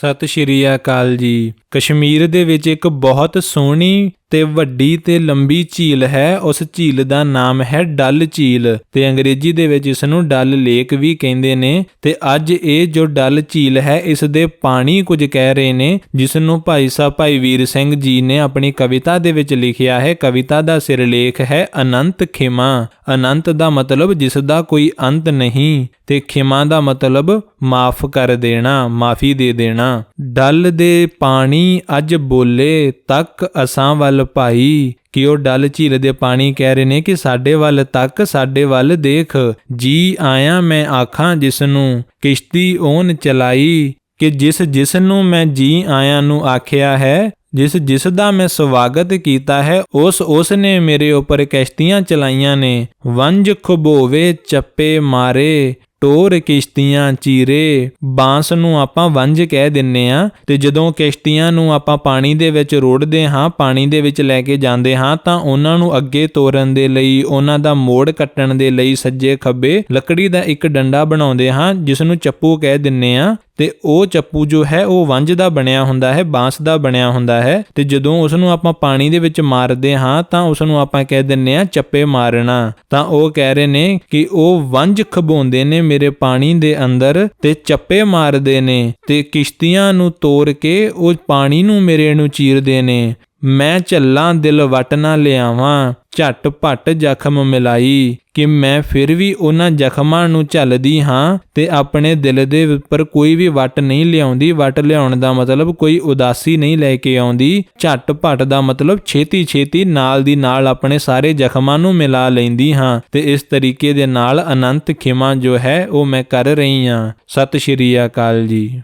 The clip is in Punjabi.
ਸਤਿ ਸ਼੍ਰੀ ਅਕਾਲ ਜੀ। ਕਸ਼ਮੀਰ ਦੇ ਵਿੱਚ ਇੱਕ ਬਹੁਤ ਸੋਹਣੀ ਤੇ ਵੱਡੀ ਤੇ ਲੰਬੀ ਝੀਲ ਹੈ, ਉਸ ਝੀਲ ਦਾ ਨਾਮ ਹੈ ਡਲ ਝੀਲ ਤੇ ਅੰਗਰੇਜ਼ੀ ਦੇ ਵਿੱਚ ਇਸ ਨੂੰ ਡਲ ਲੇਕ ਵੀ ਕਹਿੰਦੇ ਨੇ ਤੇ ਅੱਜ ਇਹ ਜੋ ਡਲ ਝੀਲ ਹੈ, ਇਸ ਦੇ ਪਾਣੀ ਕੁਝ ਕਹਿ ਰਹੇ ਨੇ ਜਿਸ ਨੂੰ ਭਾਈ ਸਾਹਿਬ ਭਾਈ ਵੀਰ ਸਿੰਘ ਜੀ ਨੇ ਆਪਣੀ ਕਵਿਤਾ ਦੇ ਵਿੱਚ ਲਿਖਿਆ ਹੈ, ਕਵਿਤਾ ਦਾ ਸਿਰਲੇਖ ਹੈ ਅਨੰਤ ਖਿਮਾ। ਅਨੰਤ ਦਾ ਮਤਲਬ ਜਿਸ ਦਾ ਕੋਈ ਅੰਤ ਨਹੀਂ ਤੇ ਖਿਮਾ ਦਾ ਮਤਲਬ ਮਾਫ ਕਰ ਦੇਣਾ, ਮਾਫੀ ਦੇ ਦੇਣਾ। ਡਲ ਦੇ ਪਾਣੀ ਅੱਜ ਬੋਲੇ ਤੱਕ ਅਸਾਂ ਵੱਲ ਭਾਈ, ਕਿ ਉਹ ਡਲ ਝੀਲ ਦੇ ਪਾਣੀ ਕਹਿ ਰਹੇ ਨੇ ਕਿ ਸਾਡੇ ਵੱਲ ਤੱਕ, ਸਾਡੇ ਵੱਲ ਦੇਖ। ਜੀ ਆਇਆ ਮੈਂ ਆਖਾਂ ਜਿਸ ਨੂੰ ਕਿਸ਼ਤੀ ਓਨ ਚਲਾਈ, ਕਿ ਜਿਸ ਜਿਸ ਨੂੰ ਮੈਂ ਜੀ ਆਇਆਂ ਨੂੰ ਆਖਿਆ ਹੈ, ਜਿਸ ਜਿਸ ਦਾ ਮੈਂ ਸਵਾਗਤ ਕੀਤਾ ਹੈ, ਉਸ ਉਸ ਨੇ ਮੇਰੇ ਉੱਪਰ ਕਿਸ਼ਤੀਆਂ ਚਲਾਈਆਂ ਨੇ। ਵੰਜ ਖਬੋਵੇ ਚੱਪੇ ਮਾਰੇ ਟੋਰ ਕਿਸ਼ਤੀਆਂ, ਚੀਰੇ, ਬਾਂਸ ਨੂੰ ਆਪਾਂ ਵੰਜ ਕਹਿ ਦਿੰਨੇ ਆ ਤੇ ਜਦੋਂ ਕਿਸ਼ਤੀਆਂ ਨੂੰ ਆਪਾਂ ਪਾਣੀ ਦੇ ਵਿੱਚ ਰੋੜਦੇ ਹਾਂ, ਪਾਣੀ ਦੇ ਵਿੱਚ ਲੈ ਕੇ ਜਾਂਦੇ ਹਾਂ, ਤਾਂ ਉਹਨਾਂ ਨੂੰ ਅੱਗੇ ਤੋਰਨ ਦੇ ਲਈ, ਉਹਨਾਂ ਦਾ ਮੋੜ ਕੱਟਣ ਦੇ ਲਈ ਸੱਜੇ ਖੱਬੇ ਲੱਕੜੀ ਦਾ ਇੱਕ ਡੰਡਾ ਬਣਾਉਂਦੇ ਹਾਂ, ਜਿਸ ਨੂੰ ਚੱਪੂ ਕਹਿ ਦਿੰਨੇ ਆ ਤੇ ਉਹ ਚੱਪੂ ਜੋ ਹੈ, ਉਹ ਵੰਜ ਦਾ ਬਣਿਆ ਹੁੰਦਾ ਹੈ, ਬਾਂਸ ਦਾ ਬਣਿਆ ਹੁੰਦਾ ਹੈ ਤੇ ਜਦੋਂ ਉਸ ਨੂੰ ਆਪਾਂ ਪਾਣੀ ਦੇ ਵਿੱਚ ਮਾਰਦੇ ਹਾਂ, ਤਾਂ ਉਸ ਨੂੰ ਆਪਾਂ ਕਹਿ ਦਿੰਨੇ ਆ ਚੱਪੇ ਮਾਰਨਾ। ਤਾਂ ਉਹ ਕਹਿ ਰਹੇ ਨੇ ਕਿ ਉਹ ਵੰਜ ਖਬੋਂਦੇ ਨੇ ਮੇਰੇ ਪਾਣੀ ਦੇ ਅੰਦਰ ਤੇ ਚੱਪੇ ਮਾਰਦੇ ਨੇ ਤੇ ਕਿਸ਼ਤੀਆਂ ਨੂੰ ਤੋੜ ਕੇ ਉਹ ਪਾਣੀ ਨੂੰ ਮੇਰੇ ਨੂੰ ਚੀਰਦੇ ਨੇ। ਮੈਂ ਝੱਲਾਂ ਦਿਲ ਵਟ ਨਾ ਲਿਆਵਾਂ, ਝਟ ਭਟ ਜ਼ਖਮ ਮਿਲਾਈ, ਕਿ ਮੈਂ ਫਿਰ ਵੀ ਉਹਨਾਂ ਜ਼ਖਮਾਂ ਨੂੰ ਝੱਲਦੀ ਹਾਂ ਤੇ ਆਪਣੇ ਦਿਲ ਦੇ ਉੱਪਰ ਕੋਈ ਵੀ ਵਟ ਨਹੀਂ ਲਿਆਉਂਦੀ। ਵਟ ਲਿਆਉਣ ਦਾ ਮਤਲਬ ਕੋਈ ਉਦਾਸੀ ਨਹੀਂ ਲੈ ਕੇ ਆਉਂਦੀ। ਝਟ ਭਟ ਦਾ ਮਤਲਬ ਛੇਤੀ ਛੇਤੀ ਨਾਲ ਦੀ ਨਾਲ ਆਪਣੇ ਸਾਰੇ ਜ਼ਖਮਾਂ ਨੂੰ ਮਿਲਾ ਲੈਂਦੀ ਹਾਂ ਤੇ ਇਸ ਤਰੀਕੇ ਦੇ ਨਾਲ ਅਨੰਤ ਖਿਮਾ ਜੋ ਹੈ ਉਹ ਮੈਂ ਕਰ ਰਹੀ ਹਾਂ। ਸਤਿ ਸ਼੍ਰੀ ਅਕਾਲ ਜੀ।